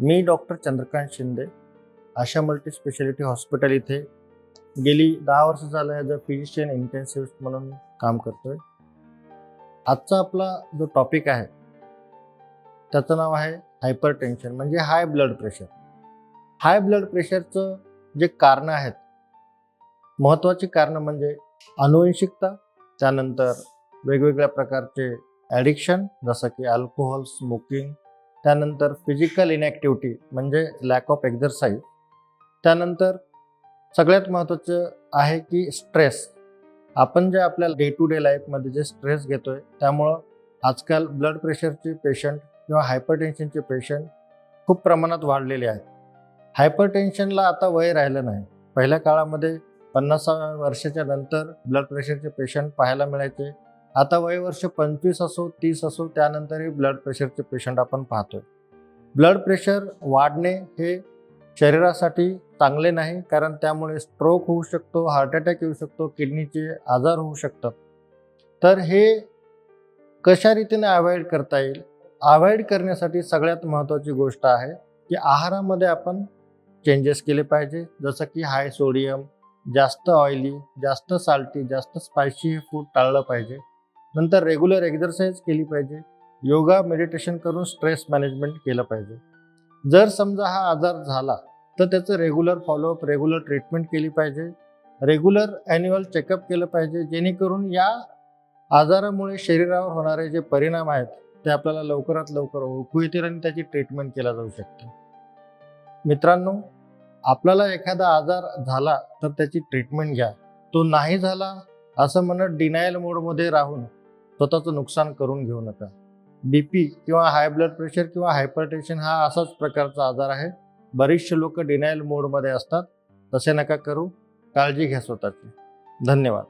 मी doctor Chandrakant Shinde Asha multi speciality hospital इथे. गेली दहा वर्ष झालं ॲज अ फिजिशियन इंटेन्सिव्हिस्ट म्हणून काम करतोय. आजचा आपला जो टॉपिक आहे त्याचं नाव आहे हायपर टेन्शन म्हणजे high blood pressure high blood प्रेशरचं जे कारणं आहेत महत्त्वाची कारणं म्हणजे अनुवंशिकता त्यानंतर वेगवेगळ्या प्रकारचे ॲडिक्शन जसं की अल्कोहोल स्मोकिंग त्यानंतर फिजिकल इनॅक्टिव्हिटी म्हणजे लॅक ऑफ एक्झरसाईज त्यानंतर सगळ्यात महत्त्वाचं आहे की स्ट्रेस आपण जे आपल्या डे टू डे लाईफमध्ये जे स्ट्रेस घेतोय त्यामुळं आजकाल ब्लड प्रेशरचे पेशंट किंवा हायपर टेन्शनचे पेशंट खूप प्रमाणात वाढलेले आहेत. हायपर टेन्शनला आता वय राहिलं नाही. पहिल्या काळामध्ये पन्नासाव्या वर्षाच्या नंतर ब्लड प्रेशरचे पेशंट पाहायला मिळायचे. आता वय वर्ष पंचवीस असो तीस असो त्यानंतरही ब्लड प्रेशरचे पेशंट आपण पाहतोय. ब्लड प्रेशर वाढणे हे शरीरासाठी चांगले नाही कारण त्यामुळे स्ट्रोक होऊ शकतो हार्ट अटॅक येऊ शकतो किडनीचे आजार होऊ शकतात. तर हे कशा रीतीने अवॉइड करता येईल? अवॉइड करण्यासाठी सगळ्यात महत्त्वाची गोष्ट आहे की आहारामध्ये आपण चेंजेस केले पाहिजे. जसं की हाय सोडियम जास्त ऑइली जास्त साल्टी जास्त स्पायसी हे फूड टाळलं पाहिजे. नंतर रेग्युलर एक्झरसाईज केली पाहिजे. योगा मेडिटेशन करून स्ट्रेस मॅनेजमेंट केलं पाहिजे. जर समजा हा आजार झाला तर त्याचं रेग्युलर फॉलोअप रेग्युलर ट्रीटमेंट केली पाहिजे. रेग्युलर ॲन्युअल चेकअप केलं पाहिजे जेणेकरून या आजारामुळे शरीरावर होणारे जे परिणाम आहेत ते आपल्याला लवकरात लवकर ओळखू येतील आणि त्याची ट्रीटमेंट केला जाऊ शकते. मित्रांनो आपल्याला एखादा आजार झाला तर त्याची ट्रीटमेंट घ्या. तो नाही झाला असं म्हणत डिनायल मोडमध्ये राहून स्वतःचं नुकसान करून घेऊ नका. बी पी किंवा हाय ब्लड प्रेशर किंवा हायपरटेन्शन हा असाच प्रकारचा आजार आहे. बरेचसे लोक डिनायल मोडमध्ये असतात. तसे नका करू. काळजी घ्या स्वतःची. धन्यवाद.